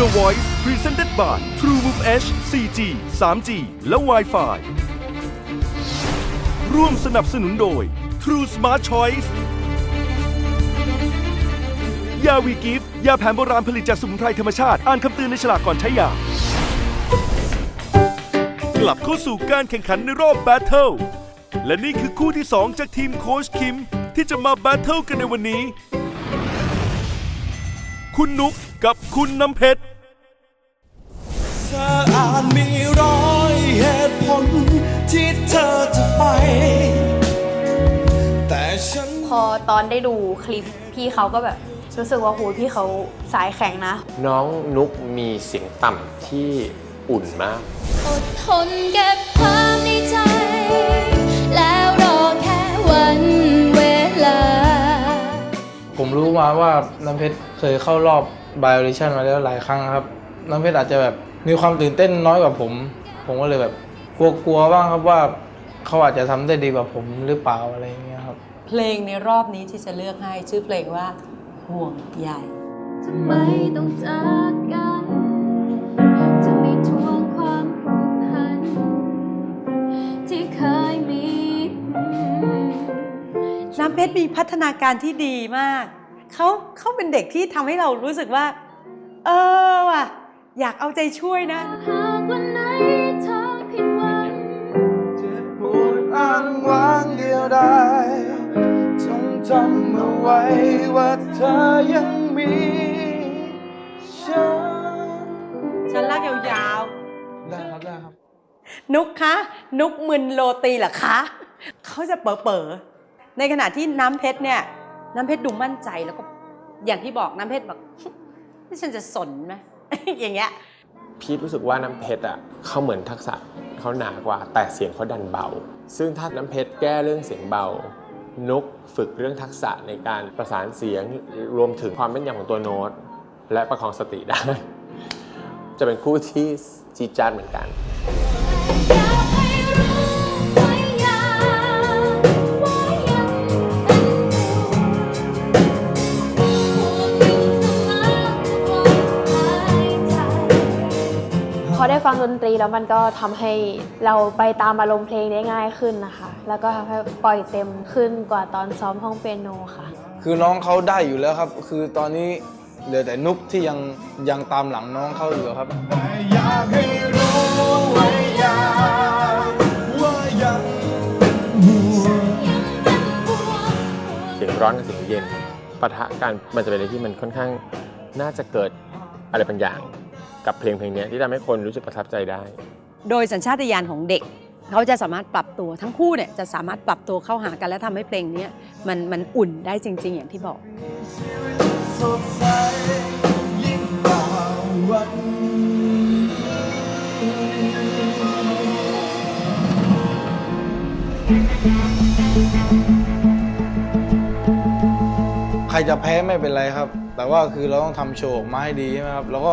The Voice Presented by TrueMove H 4G 3G และ Wi-Fi ร่วมสนับสนุนโดย True Smart Choice ยาวีกิฟต์ยาแผนโบราณผลิตจากสมุนไพรธรรมชาติ อ่านคำเตือนในฉลากก่อนใช้ยากลับเข้าสู่การแข่งขันในรอบแบทเทิลและนี่คือคู่ที่ 2 จากทีมโค้ชคิม ที่จะมาแบทเทิลกันในวันนี้ คุณนุกกับคุณน้ำเพชร ธออาจมีร้อยเหตุผลที่เธอจะไป แต่ฉันพอตอนได้ดูคลิปพี่เขาก็แบบรู้สึกว่าโหพี่เขาสายแข็งนะ น้องนุกมีเสียงต่ำที่อุ่นมาก อดทนเก็บความในใจ แล้วรอแค่วันเวลา ผมรู้มาว่าน้ำเพชรเคยเข้ารอบ b บ o อ u ิชันมาแล้วหลายครั้งครับ น้ำเพชรอาจจะแบบ มีความตื่นเต้นน้อยกว่าผม ผมก็เลยแบบกลัวๆบ้างครับว่าเขาอาจจะทำได้ดีกว่าผมหรือเปล่าอะไรอย่างเงี้ยครับ เพลงในรอบนี้ที่จะเลือกให้ชื่อเพลงว่าห่วงใย ทำไมต้องจากกัน จะไม่ทวงความผูกพัน ที่เคยมี น้ำเพชรมีพัฒนาการที่ดีมาก เขาเขาเป็นเด็กที่ทำให้เรารู้สึกว่า เออว่ะ อยากเอาใจช่วยนะ หากวันไหนเธอผิดหวังเจ็บปวดอ้างว้างเดียวดายจงจำเอาไว้ว่าเธอยังมีฉันฉันลากยาวได้ครับได้ครับๆ นุกคะ นุกมึนโรตีเหรอคะ เขาจะเป๋อๆในขณะที่น้ำเพชรเนี่ย น้ำเพชรดูมั่นใจแล้วก็อย่างที่บอกน้ำเพชรบอกนี่ฉันจะสนไหม อย่างเงี้ยพีทรู้สึกว่าน้ำเพชรอะเขาเหมือนทักษะเขาหนากว่า แต่เสียงเขาดันเบา ซึ่งถ้าน้ำเพชรแก้เรื่องเสียงเบานกฝึกเรื่องทักษะในการประสานเสียงรวมถึงความแม่นยำของตัวโน้ต และประคองสติได้ จะเป็นคู่ที่จีจานเหมือนกัน อได้ฟังดนตรีแล้วมันก็ทำให้เราไปตามอารมณ์เพลงได้ง่ายขึ้นนะคะ แล้วก็ทำให้ปล่อยเต็มขึ้นกว่าตอนซ้อมห้องเปียโนค่ะ คือน้องเขาได้อยู่แล้วครับ คือตอนนี้เหลือแต่นุกที่ยังยังตามหลังน้องเขาอยู่ครับอยากให้รู้ไว้อย่างว่ายังเป็นห่วงเสียงร้อนกับเสียงเย็นปะทะกันมันจะเป็นอะไรที่มันค่อนข้างน่าจะเกิดอะไรบางอย่าง กับเพลงเพลงนี้ที่ทำให้คนรู้สึกประทับใจได้ โดยสัญชาตญาณของเด็ก เขาจะสามารถปรับตัวทั้งคู่เนี่ยจะสามารถปรับตัวเข้าหากันและทำให้เพลงเนี้ยมันมันอุ่นได้จริง ๆ อย่างที่บอก สดใสยิ่งกว่าวัน ใครจะแพ้ไม่เป็นไรครับ แต่ว่าคือเราต้องทำโชว์ออกมาให้ดีใช่ไหมครับ แล้วก็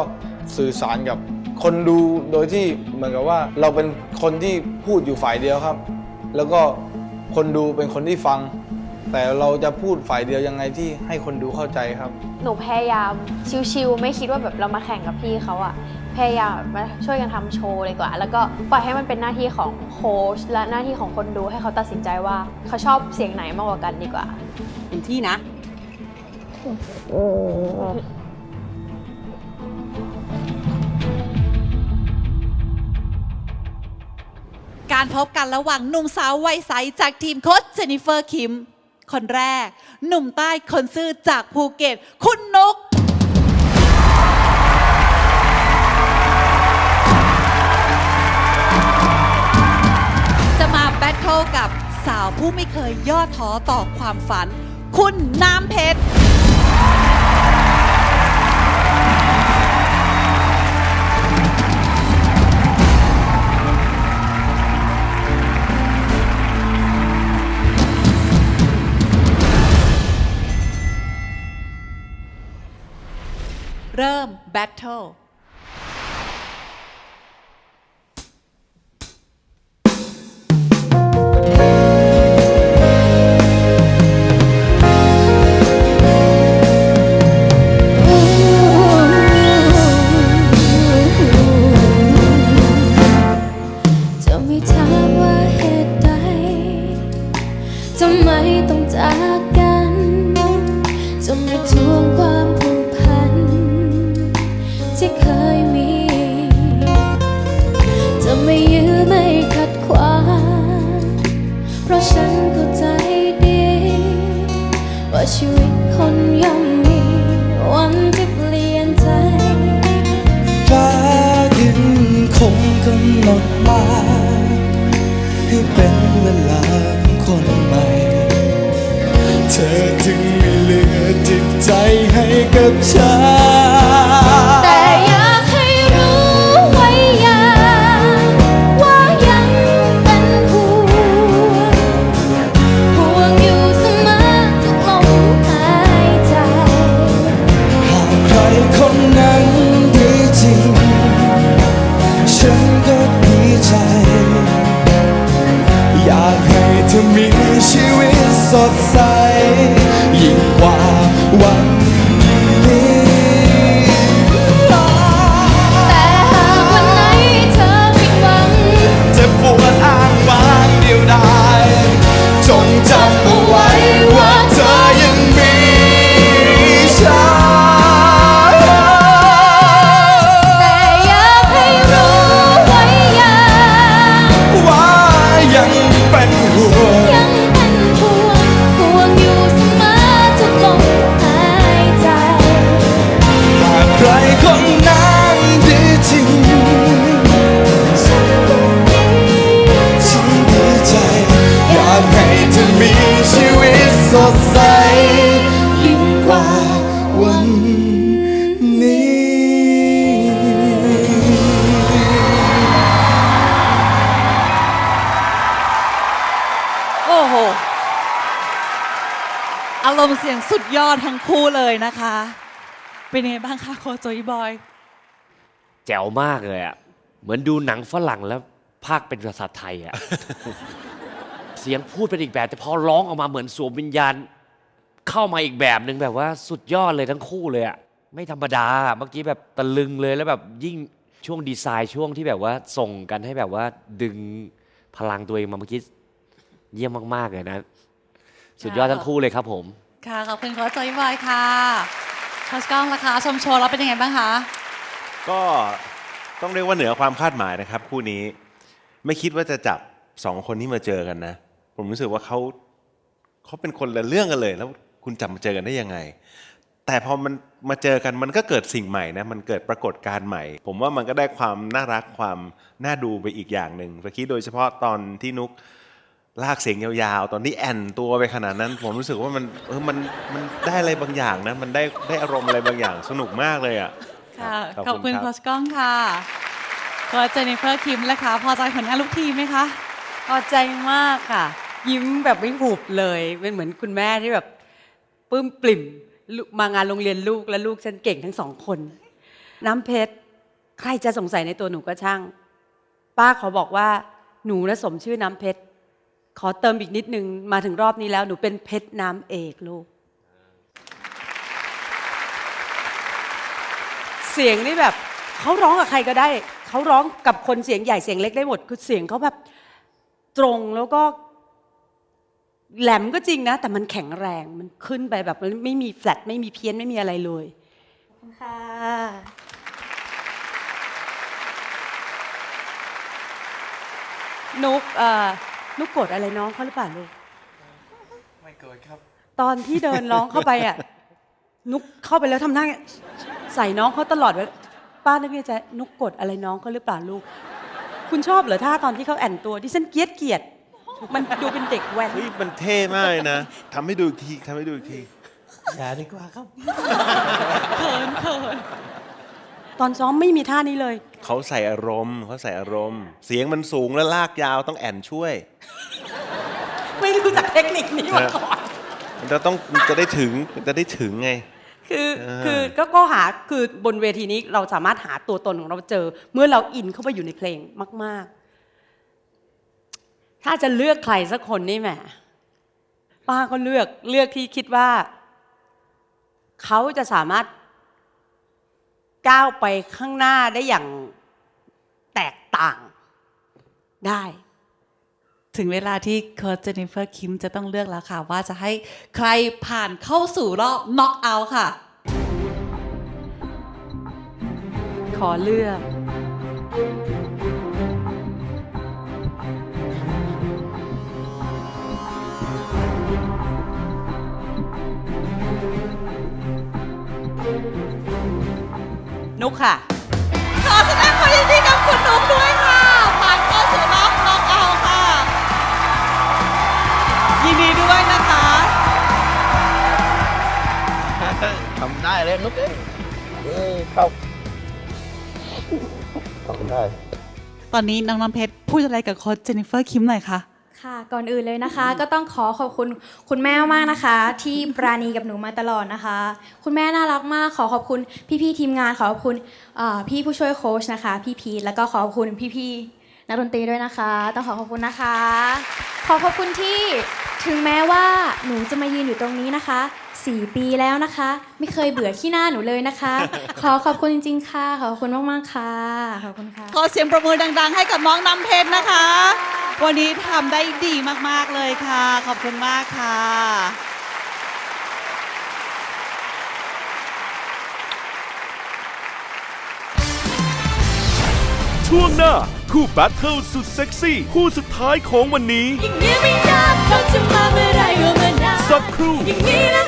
สื่อสารกับคนดูโดยที่เหมือนกับว่าเราเป็นคนที่พูดอยู่ฝ่ายเดียวครับ แล้วก็คนดูเป็นคนที่ฟัง แต่เราจะพูดฝ่ายเดียวยังไงที่ให้คนดูเข้าใจครับ หนูพยายามชิวๆไม่คิดว่าแบบเรามาแข่งกับพี่เขาอะพยายามมาช่วยกันทำโชว์เลยกว่า แล้วก็ปล่อยให้มันเป็นหน้าที่ของโค้ชและหน้าที่ของคนดูให้เขาตัดสินใจว่าเขาชอบเสียงไหนมากกว่ากันดีกว่า เป็นที่นะ การพบกันระหว่างหนุ่มสาววัยใสจากทีมโค้ชเจนิเฟอร์คิม คนแรก หนุ่มใต้คนซื่อจากภูเก็ต คุณนุก จะมาแบทเทิลกับสาวผู้ไม่เคยย่อท้อต่อความฝัน คุณน้ำเพชร เริ่ม battle ทำไมต้องจากกัน จะไม่ทวงความ เสียงสุดยอดทั้งคู่เลยนะคะ เป็นยังไงบ้างคะโคโจยบอย แจ๋วมากเลยอะเหมือนดูหนังฝรั่งแล้วภาคเป็นภาษาไทยอะเสียงพูดเป็นอีกแบบ แต่พอร้องออกมาเหมือนสวมวิญญาณ เข้ามาอีกแบบหนึ่งแบบว่าสุดยอดเลยทั้งคู่เลยอะ ไม่ธรรมดา เมื่อกี้แบบตะลึงเลยแล้วแบบยิ่งช่วงดีไซน์ช่วงที่แบบว่าส่งกันให้แบบว่าดึงพลังตัวเองมาเมื่อกี้เยี่ยมมาก ๆ เลยนะ สุดยอดทั้งคู่เลยครับผม ค่ะขอบคุณโคชโจยบอยค่ะโคชก้องล่ะคะชมโชว์แล้วเป็นยังไงบ้างคะก็ต้องเรียกว่าเหนือความคาดหมายนะครับ คู่นี้ไม่คิดว่าจะจับสองคนนี้มาเจอกันนะ ผมรู้สึกว่าเขาเขาเป็นคนละเรื่องกันเลย แล้วคุณจับมาเจอกันได้ยังไง แต่พอมันมาเจอกันมันก็เกิดสิ่งใหม่นะมันเกิดปรากฏการณ์ใหม่ ผมว่ามันก็ได้ความน่ารักความน่าดูไปอีกอย่างหนึ่งเมื่อกี้โดยเฉพาะตอนที่นุก ลากเสียงยาวๆ ตอนที่แอนตัวไปขนาดนั้น ผมรู้สึกว่ามันเออมันมันได้อะไรบางอย่างนะ มันได้ได้อารมณ์อะไรบางอย่างสนุกมากเลยอะค่ะครับขอบคุณขอบคุณครับโคชก้องค่ะโคชเจนนิเฟอร์คิมล่ะคะ พอใจผลงานลูกทีมไหมคะพอใจมากค่ะ ยิ้มแบบไม่หุบเลยเป็นเหมือนคุณแม่ที่แบบปลื้มปลิ่มลูกมางานโรงเรียนลูกและลูกฉันเก่งทั้งสองคน น้ำเพชรใครจะสงสัยในตัวหนูก็ช่าง ป้าขอบอกว่าหนูนะสมชื่อน้ำเพชร ขอเติมอีกนิดนึงมาถึงรอบนี้แล้วหนูเป็นเพชรน้ำเอกลูก เสียงนี่แบบเขาร้องกับใครก็ได้ เขาร้องกับคนเสียงใหญ่เสียงเล็กได้หมด คือเสียงเขาแบบตรงแล้วก็แหลมก็จริงนะ แต่มันแข็งแรงมันขึ้นไปแบบมันไม่มีแฟลตไม่มีเพี้ยนไม่มีอะไรเลยค่ะนุก เอ่อนุกกดอะไรน้องเขาหรือเปล่าลูก ไม่เกิดครับตอนที่เดินร้องเข้าไปอะ นุกเข้าไปแล้วทำหน้าใส่น้องเขาตลอดเวลาป้านึกในใจนุกกดอะไรน้องเขาหรือเปล่าลูก คุณชอบเหรอท่าตอนที่เขาแอนตัวที่ฉันเกลียดเกลียด มันดูเป็นเด็กแว้นเฮ้ยมันเท่มากเลยนะทำให้ดูอีกทีทำให้ดูอีกที อย่าดีกว่าครับ ตอนซ้อมไม่มีท่านี้เลย เขาใส่อารมณ์เขาใส่อารมณ์ เสียงมันสูงและลากยาวต้องแอนช่วย ไม่รู้จักเทคนิคนี้มาก่อนมันจะต้องมันจะได้ถึงมันจะได้ถึงไง คือเออคือก็ก็หาคือบนเวทีนี้เราสามารถหาตัวตนของเราเจอ เมื่อเราอินเข้าไปอยู่ในเพลงมาก ๆ ถ้าจะเลือกใครสักคนนี่แหมป้าก็เลือกเลือกที่คิดว่า เขาจะสามารถ ก้าไปข้างหน้าได้อย่างแตกต่างได้ ถึงเวลาที่เคิร์เจนิเฟอร์คิมจะต้องเลือกแล้วค่ะ ว่าจะให้ใครผ่านเข้าสู่รอบน็อกเอาท์ค่ะ ขอเลือก นุกค่ะ ขอแสดงความยินดีกับคุณนุ๊กด้วยค่ะ ผ่านเข้าสู่รอบน็อกเอาท์ค่ะ ยินดีด้วยนะคะ ทำได้เลยนุ๊กเอ้ยเอ้ยเข้าทำได้ ตอนนี้น้องน้ำเพชรพูดอะไรกับโค้ชเจนนิเฟอร์คิมหน่อยค่ะ ค่ะก่อนอื่นเลยนะคะ ก็ต้องขอขอบคุณคุณแม่มากนะคะ ที่ปราณีกับหนูมาตลอดนะคะ คุณแม่น่ารักมากขอขอบคุณพี่ๆทีมงานขอขอบคุณเอ่อพี่ผู้ช่วยโค้ชนะคะ พี่พีทแล้วก็ขอขอบคุณพี่ๆนักดนตรีด้วยนะคะ ต้องขอขอบคุณนะคะ ขอขอบคุณที่ถึงแม้ว่าหนูจะมายืนอยู่ตรงนี้นะคะสี่ปีแล้วนะคะ ไม่เคยเบื่อขี้หน้าหนูเลยนะคะ ขอขอบคุณจริงๆค่ะขอบคุณมากๆค่ะขอบคุณค่ะ ขอเสียงประมือดัง ๆ ให้กับน้องน้ำเพชรนะคะ วันนี้ทำได้ดีมาก ๆ เลยค่ะ ขอบคุณมากค่ะ ช่วงหน้า คู่แบทเทิลสุดเซ็กซี่ คู่สุดท้ายของวันนี้ อย่างนี้ไม่นับเราจะมาเมื่อไรก็มานับสักครู่ อย่างนี้นะ